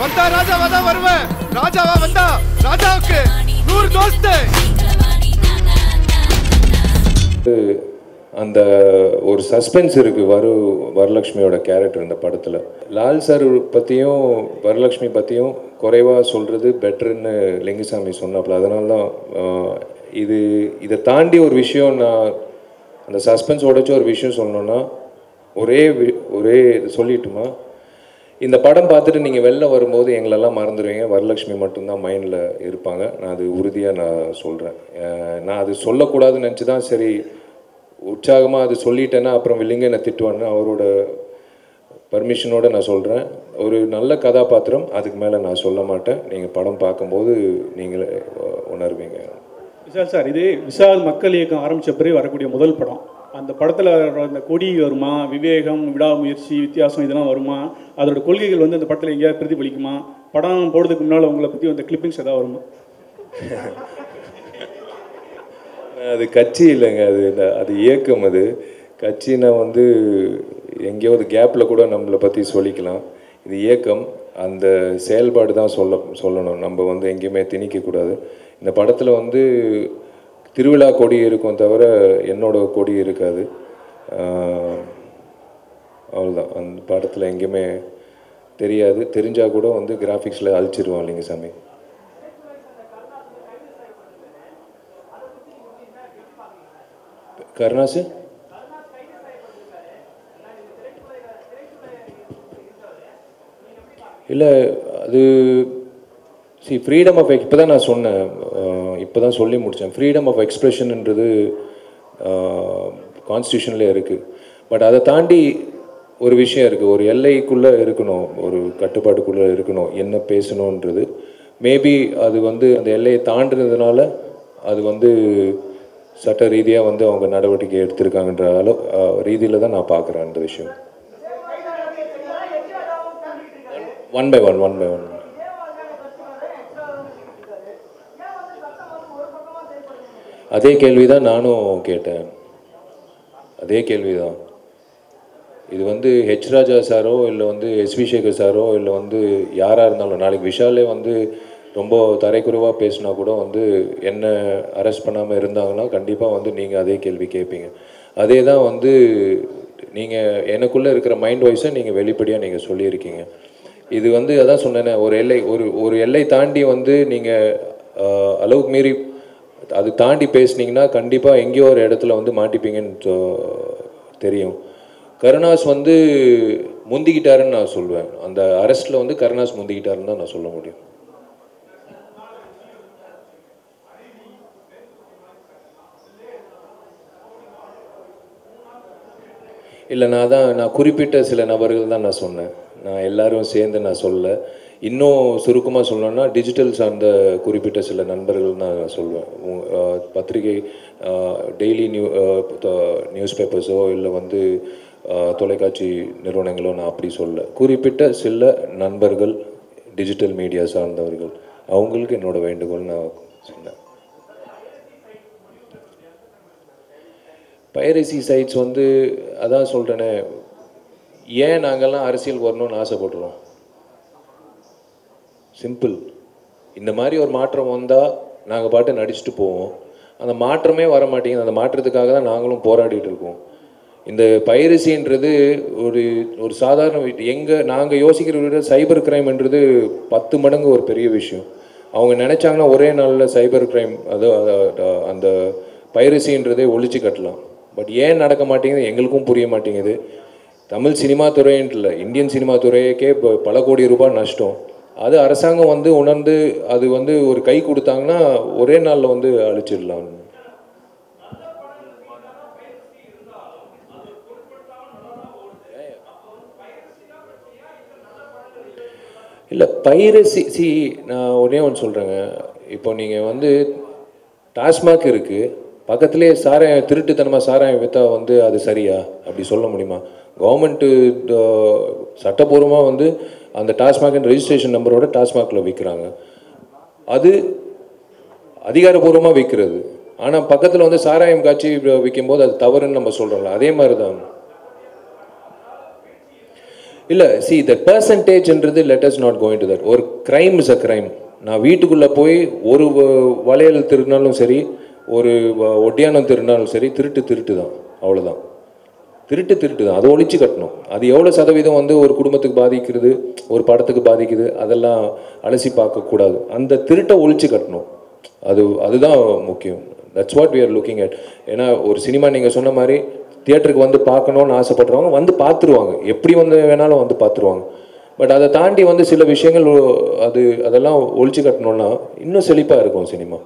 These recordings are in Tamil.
வந்தா ராஜாவா தான் வருவேன் ராஜாவா வந்தா ராஜாவுக்கு நூறு தோஸ்து. அந்த ஒரு சஸ்பென்ஸ் இருக்குது வரு வரலட்சுமியோட கேரக்டர் இந்த படத்தில். லால் சார் பற்றியும் வரலட்சுமி பற்றியும் குறைவாக சொல்கிறது பெட்டர்னு லிங்குசாமி சொன்னாப்புல. அதனால தான் இது இதை தாண்டி ஒரு விஷயம் நான் அந்த சஸ்பென்ஸ் உடச்சி ஒரு விஷயம் சொல்லணுன்னா ஒரே வி- ஒரே இது சொல்லிட்டுமா இந்த படம் பார்த்துட்டு நீங்கள் வெளில வரும்போது எங்களெல்லாம் மறந்துடுவீங்க. வரலட்சுமி மட்டும்தான் மைண்டில் இருப்பாங்க. நான் அது உறுதியாக நான் சொல்கிறேன் நான் அது சொல்லக்கூடாதுன்னு நினச்சி தான் சரி உற்சாகமாக அது சொல்லிட்டேன்னா அப்புறம் வில்லிங்க என்னை திட்டுவான்னு அவரோட பர்மிஷனோட நான் சொல்கிறேன் ஒரு நல்ல கதாபாத்திரம் அதுக்கு மேலே நான் சொல்ல மாட்டேன். நீங்கள் படம் பார்க்கும்போது நீங்களே உணர்வீங்க. விஷால் சார் இது விஷால் மக்கள் இயக்கம் ஆரம்பித்த பிறகு வரக்கூடிய முதல் படம். அந்த படத்தில் அந்த கொடி வருமா விவேகம் விடாமுயற்சி வித்தியாசம் இதெல்லாம் வருமா அதோட கொள்கைகள் வந்து அந்த படத்தில் எங்கேயாவது பிரதிபலிக்குமா படம் போடுறதுக்கு முன்னால் உங்களை பற்றி அந்த கிளிப்பிங்ஸ் எதாவது வருமா? அது கட்சி இல்லைங்க அது அது இயக்கம் அது. கட்சினா வந்து எங்கேயாவது கேப்பில் கூட நம்மளை பற்றி சொல்லிக்கலாம். இது இயக்கம் அந்த செயல்பாடு தான் சொல்ல சொல்லணும். நம்ம வந்து எங்கேயுமே திணிக்கக்கூடாது. இந்த படத்தில் வந்து திருவிழா கொடி இருக்கும் தவிர என்னோட கொடி இருக்காது. அவ்வளோதான் அந்த படத்தில் எங்கேயுமே தெரியாது. தெரிஞ்சால் கூட வந்து கிராஃபிக்ஸில் அழிச்சிருவோம் இல்லைங்க சாமி. கருணாசு? இல்லை அது சி ஃப்ரீடம் ஆஃப் இப்போ தான் நான் சொன்னேன். இப்போ தான் சொல்லி முடித்தேன் ஃப்ரீடம் ஆஃப் எக்ஸ்ப்ரெஷன்ன்றது கான்ஸ்டியூஷன்லேயே இருக்குது பட் அதை தாண்டி ஒரு விஷயம் இருக்குது ஒரு எல்லைக்குள்ளே இருக்கணும். ஒரு கட்டுப்பாட்டுக்குள்ளே இருக்கணும். என்ன பேசணுன்றது மேபி அது வந்து அந்த எல்லையை தாண்டினதுனால அது வந்து சட்ட ரீதியாக வந்து அவங்க நடவடிக்கை எடுத்திருக்காங்கன்ற அளவு ரீதியில் தான் நான் பார்க்குறேன் அந்த விஷயம். One by one one by one அதே கேள்வி தான் நானும் கேட்டேன். அதே கேள்வி தான் இது வந்து ஹெச் ராஜா சாரோ இல்லை வந்து எஸ்வி சேகர் சாரோ இல்லை வந்து யாராக இருந்தாலும் நாளைக்கு விஷாலே வந்து ரொம்ப தரைக்குறைவாக பேசினா கூட வந்து என்ன அரெஸ்ட் பண்ணாமல் இருந்தாங்கன்னா கண்டிப்பாக வந்து நீங்கள் அதே கேள்வி கேட்பீங்க அதே தான் வந்து நீங்கள் எனக்குள்ளே இருக்கிற மைண்ட் வாய்ஸை நீங்கள் வெளிப்படையாக நீங்கள் சொல்லியிருக்கீங்க. இது வந்து அதான் சொன்னேனே ஒரு எல்லை ஒரு ஒரு எல்லை தாண்டி வந்து நீங்கள் அளவுக்கு மீறி அது தாண்டி பேசுனீங்கன்னா கண்டிப்பாக எங்கேயோ ஒரு இடத்துல வந்து மாட்டிப்பீங்கன்னு தெரியும். கருணாஸ் வந்து முந்திக்கிட்டாருன்னு நான் சொல்லுவேன் அந்த அரெஸ்ட்டில் வந்து கருணாஸ் முந்திக்கிட்டாருன்னு தான் நான் சொல்ல முடியும். இல்லை நான் தான் நான் குறிப்பிட்ட சில நபர்கள் தான் நான் சொன்னேன். நான் எல்லாரும் சேர்ந்து நான் சொல்லலை. இன்னும் சுருக்கமாக சொல்லணும்னா டிஜிட்டல் சார்ந்த குறிப்பிட்ட சில நண்பர்கள் நான் சொல்லுவேன் பத்திரிகை டெய்லி நியூ நியூஸ் பேப்பர்ஸோ இல்லை வந்து தொலைக்காட்சி நிறுவனங்களோ நான் அப்படி சொல்ல குறிப்பிட்ட சில நண்பர்கள் டிஜிட்டல் மீடியா சார்ந்தவர்கள். அவங்களுக்கு என்னோட வேண்டுகோள் நான் சொன்னேன். பைரசி சைட்ஸ் வந்து அதான் சொல்கிறேனே ஏன் நாங்கள்லாம் அரசியல் வரணும்னு ஆசைப்படுறோம்? சிம்பிள் இந்த மாதிரி ஒரு மாற்றம் வந்தால் நாங்கள் பாட்டு நடிச்சுட்டு போவோம். அந்த மாற்றமே வர மாட்டேங்குது. அந்த மாற்றத்துக்காக தான் நாங்களும் போராடிட்டு இருக்கோம். இந்த பைரசின்றது ஒரு ஒரு சாதாரண எங்கள் நாங்கள் யோசிக்கிற விட சைபர் கிரைம்ன்றது பத்து மடங்கு ஒரு பெரிய விஷயம். அவங்க நினச்சாங்கன்னா ஒரே நாளில் சைபர் கிரைம் அது அது- அந்த பைரசின்றதே ஒழிச்சு கட்டலாம். பட் ஏன் நடக்க மாட்டேங்குது எங்களுக்கும் புரிய மாட்டேங்குது. தமிழ் சினிமா துறைன்ட்டு இல்லை இந்தியன் சினிமா துறையக்கே இப்போ பல கோடி ரூபாய் நஷ்டம். அது அரசாங்கம் வந்து உணர்ந்து அது வந்து ஒரு கை கொடுத்தாங்கன்னா ஒரே நாளில் வந்து அழிச்சிடலாம். இல்லை பைரசி சி நான் ஒரே ஒன்று சொல்கிறேங்க இப்போ நீங்கள் வந்து டாஸ்மாக் இருக்குது பக்கத்துலேயே சாராயம் திருட்டுத்தனமாக சாராயம் விற்றா வந்து அது சரியா? அப்படி சொல்ல முடியுமா? கவர்மெண்ட்டு சட்டப்பூர்வமாக வந்து அந்த டாஸ்மாக் ரெஜிஸ்ட்ரேஷன் நம்பரோட டாஸ்மாகில் விற்கிறாங்க அது அதிகாரப்பூர்வமாக விற்கிறது ஆனால் பக்கத்தில் வந்து சாராயம் காட்சி விற்கும்போது அது தவறுன்னு நம்ம சொல்கிறோம்ல அதே மாதிரி தான் இல்லை see the பர்சன்டேஜ்ன்றது let us not going to that ஒரு க்ரைம் இஸ் அ க்ரைம் நான் வீட்டுக்குள்ளே போய் ஒரு வ- வளையல் திருடினாலும் சரி ஒரு ஒட்டியானம் திருடினாலும் சரி திருட்டு திருட்டு தான் அவ்வளோதான் திருட்டு திருட்டு தான். அதை ஒழிச்சு கட்டணும். அது எவ்வளோ சதவீதம் வந்து ஒரு குடும்பத்துக்கு பாதிக்கிறது ஒரு படத்துக்கு பாதிக்குது அதெல்லாம் அலசி பார்க்கக்கூடாது அந்த திருட்டை ஒழிச்சு கட்டணும். அது அதுதான் முக்கியம். That's what we are looking at ஏன்னா ஒரு சினிமா நீங்கள் சொன்ன மாதிரி தியேட்டருக்கு வந்து பார்க்கணும்னு ஆசைப்படுறவங்க வந்து பார்த்துருவாங்க. எப்படி வந்து வேணாலும் வந்து பார்த்துருவாங்க. பட் அதை தாண்டி வந்து சில விஷயங்கள் அது அதெல்லாம் ஒழிச்சு கட்டணும்னா இன்னும் செழிப்பாக இருக்கும் சினிமா.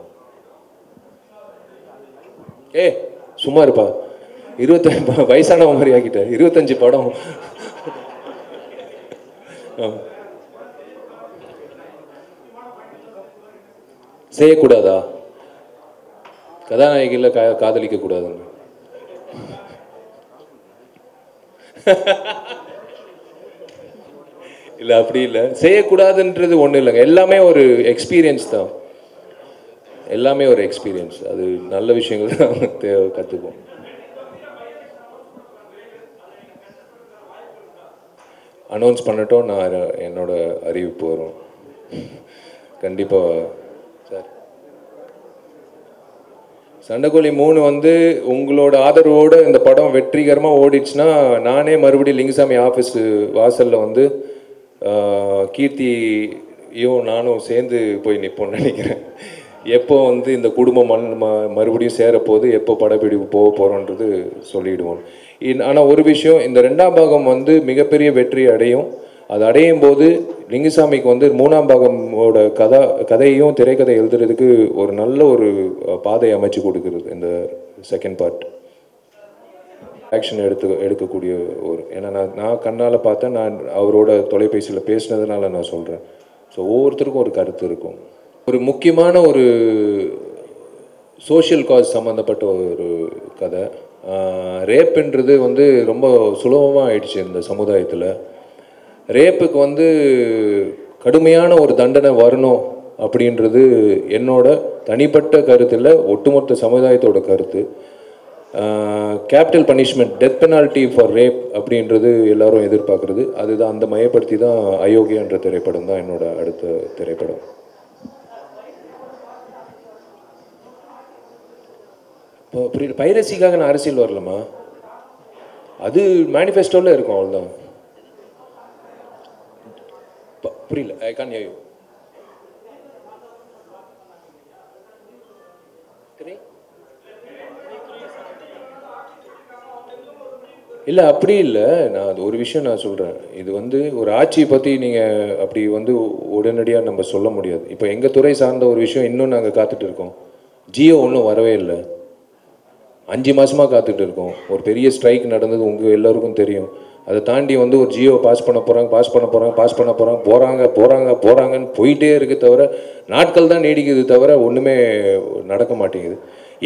ஏ சும்மா இருப்பா. இருபத்தஞ்சு வயசானவ மாதிரி ஆக்கிட்ட. இருபத்தஞ்சு படம். செய்யக்கூடாதா? கதாநாயகியில் கா காதலிக்க கூடாதுங்க இல்லை அப்படி இல்லை. செய்யக்கூடாதுன்றது ஒன்றும் இல்லைங்க. எல்லாமே ஒரு எக்ஸ்பீரியன்ஸ் தான். எல்லாமே ஒரு எக்ஸ்பீரியன்ஸ் அது நல்ல விஷயங்கள் தான். தேவை கற்றுப்போம் அனௌன்ஸ் பண்ணட்டும் நான் என்னோட அறிவிப்பு வரும். கண்டிப்பாக சார். சண்டைக்கோழி மூணு வந்து உங்களோட ஆதரவோடு இந்த படம் வெற்றிகரமாக ஓடிச்சுன்னா நானே மறுபடியும் லிங்கசாமி ஆஃபீஸு வாசலில் வந்து கீர்த்தியும் நானும் சேர்ந்து போய் நிற்போம்னு நினைக்கிறேன். எப்போ வந்து இந்த குடும்பம் மண் ம மறுபடியும் சேரப்போகுது எப்போ படப்பிடிப்பு போக போகிறோன்றது சொல்லிடுவோம். ஆனால் ஒரு விஷயம் இந்த ரெண்டாம் பாகம் வந்து மிகப்பெரிய வெற்றி அடையும். அது அடையும் போது லிங்குசாமிக்கு வந்து மூணாம் பாகமோட கதா கதையும் திரைக்கதை எழுதுறதுக்கு ஒரு நல்ல ஒரு பாதை அமைச்சு கொடுக்குறது இந்த செகண்ட் பார்ட் ஆக்ஷன் எடுத்து எடுக்கக்கூடிய ஒரு ஏன்னா நான் நான் கண்ணால் பார்த்தேன் நான் அவரோட தொலைபேசியில் பேசினதுனால நான் சொல்கிறேன் ஸோ ஒவ்வொருத்தருக்கும் ஒரு கருத்து இருக்கும். ஒரு முக்கியமான ஒரு சோஷியல் காஸ் சம்மந்தப்பட்ட ஒரு கதை. ரேப்புன்றது வந்து ரொம்ப சுலபமாக ஆயிடுச்சு இந்த சமுதாயத்தில். ரேப்புக்கு வந்து கடுமையான ஒரு தண்டனை வரணும் அப்படின்றது என்னோட தனிப்பட்ட கருத்தில் ஒட்டுமொத்த சமுதாயத்தோட கருத்து. Capital punishment death penalty for rape அப்படின்றது எல்லாரும் எதிர்பார்க்குறது. அதுதான் அந்த மையப்படுத்தி தான் அயோக்கியன்ற திரைப்படம் தான் என்னோட அடுத்த திரைப்படம். இப்போ அப்படி பைரசிக்காக நான் அரசியல் வரலாமா அது மேனிஃபெஸ்டோவில் இருக்கும் அவ்வளோதான் புரியல. ஐ கான் யூ இல்லை அப்படி இல்லை. நான் அது ஒரு விஷயம் நான் சொல்கிறேன் இது வந்து ஒரு ஆட்சியை பற்றி நீங்கள் அப்படி வந்து உடனடியாக நம்ம சொல்ல முடியாது. இப்போ எங்கள் துறை சார்ந்த ஒரு விஷயம் இன்னும் நாங்கள் காத்துட்டு இருக்கோம். ஜியோ ஒன்றும் வரவே இல்லை. அஞ்சு மாதமாக காத்துட்டு இருக்கோம். ஒரு பெரிய ஸ்ட்ரைக் நடந்தது உங்கள் எல்லோருக்கும் தெரியும். அதை தாண்டி வந்து ஒரு ஜியோ பாஸ் பண்ண போகிறாங்க பாஸ் பண்ண போகிறாங்க பாஸ் பண்ண போகிறாங்க போகிறாங்க போகிறாங்க போகிறாங்கன்னு போயிட்டே இருக்குது தவிர நாட்கள் தான் நீடிக்குது தவிர ஒன்றுமே நடக்க மாட்டேங்குது.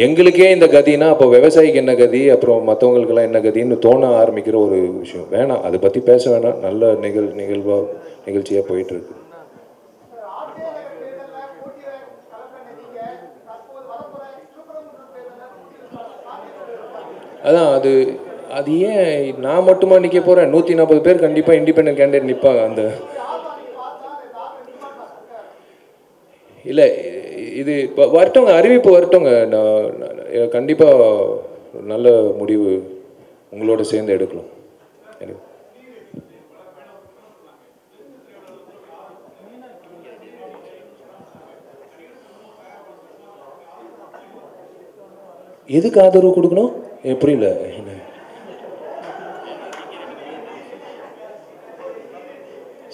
எங்களுக்கே இந்த கதினா அப்போ விவசாயிக்கு என்ன கதி அப்புறம் மற்றவங்களுக்கெல்லாம் என்ன கதின்னு தோண ஆரம்பிக்கிற ஒரு விஷயம். வேணாம் அதை பற்றி பேச வேணாம். நல்ல நிகழ் நிகழ்வாக நிகழ்ச்சியாக போயிட்டுருக்கு அதான் அது அது ஏன் நான் மட்டுமா நிற்க போகிறேன் நூற்றி நாற்பது பேர் கண்டிப்பாக இண்டிபெண்ட் கேண்டிடேட் நிற்பாங்க அந்த இல்லை இது இப்போ வரட்டோங்க அறிவிப்பு வரட்டோங்க. நான் கண்டிப்பாக நல்ல முடிவு உங்களோட சேர்ந்து எடுக்கலாம். எதுக்கு ஆதரவு கொடுக்கணும்? ஏ, புரியல. என்ன?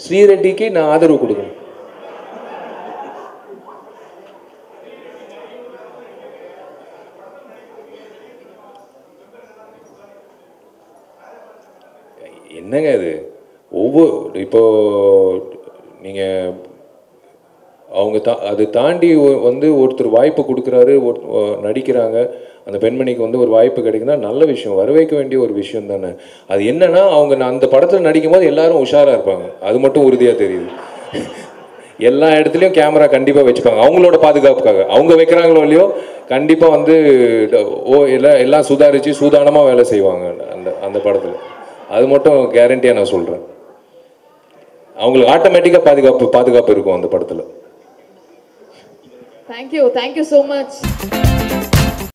ஸ்ரீரெட்டிக்கு நான் ஆதரவு கொடுக்கணும். என்னங்க இது? ஒவ்வொரு இப்போ நீங்கள் அவங்க தா அது தாண்டி வந்து ஒருத்தர் வாய்ப்பு கொடுக்குறாரு ஒரு நடிக்கிறாங்க. அந்த பெண்மணிக்கு வந்து ஒரு வாய்ப்பு கிடைக்குன்னா நல்ல விஷயம் வரவேற்க வேண்டிய ஒரு விஷயம் தானே. அது என்னன்னா அவங்க நான் அந்த படத்தில் நடிக்கும் போது எல்லாரும் உஷாராக இருப்பாங்க. அது மட்டும் உறுதியாக தெரியுது. எல்லா இடத்துலையும் கேமரா கண்டிப்பாக வச்சுப்பாங்க. அவங்களோட பாதுகாப்புக்காக. அவங்க வைக்கிறாங்களோ இல்லையோ கண்டிப்பாக வந்து ட- ஓ எல்லாம் எல்லாம் சுதாரித்து சூதானமாக வேலை செய்வாங்க அந்த அந்த படத்தில். அது மட்டும் கேரண்டியாக நான் சொல்கிறேன் அவங்களுக்கு ஆட்டோமேட்டிக்காக பாதுகாப்பு பாதுகாப்பு இருக்கும் அந்த படத்தில். Thank you thank you so much